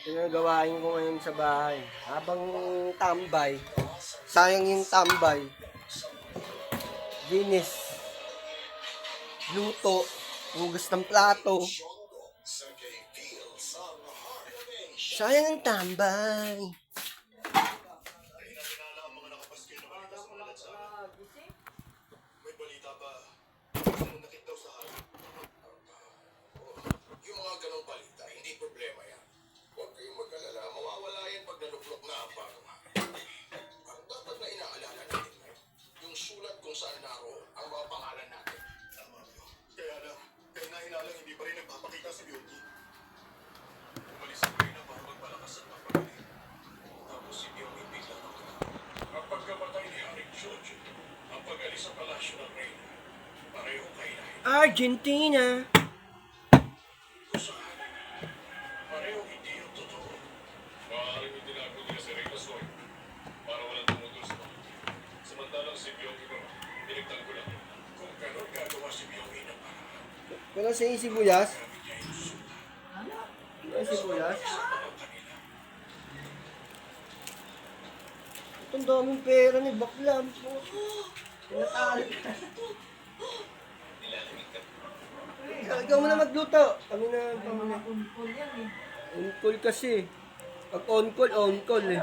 Ito yung gawain ko ngayon sa bahay. Habang tambay, sayang yung tambay. Linis. Luto. Hugas ng plato. Sayang ang tambay. Paraan, Wala sa sibuyas. gamit niya yung sulat Wala sibuyas. sa kanila. Itong daming pera ni Baklam. Tinatalo. Ikaw mo na magluto. Kami na na. Kumpul yan eh. On call kasi. Pag on call, on call eh.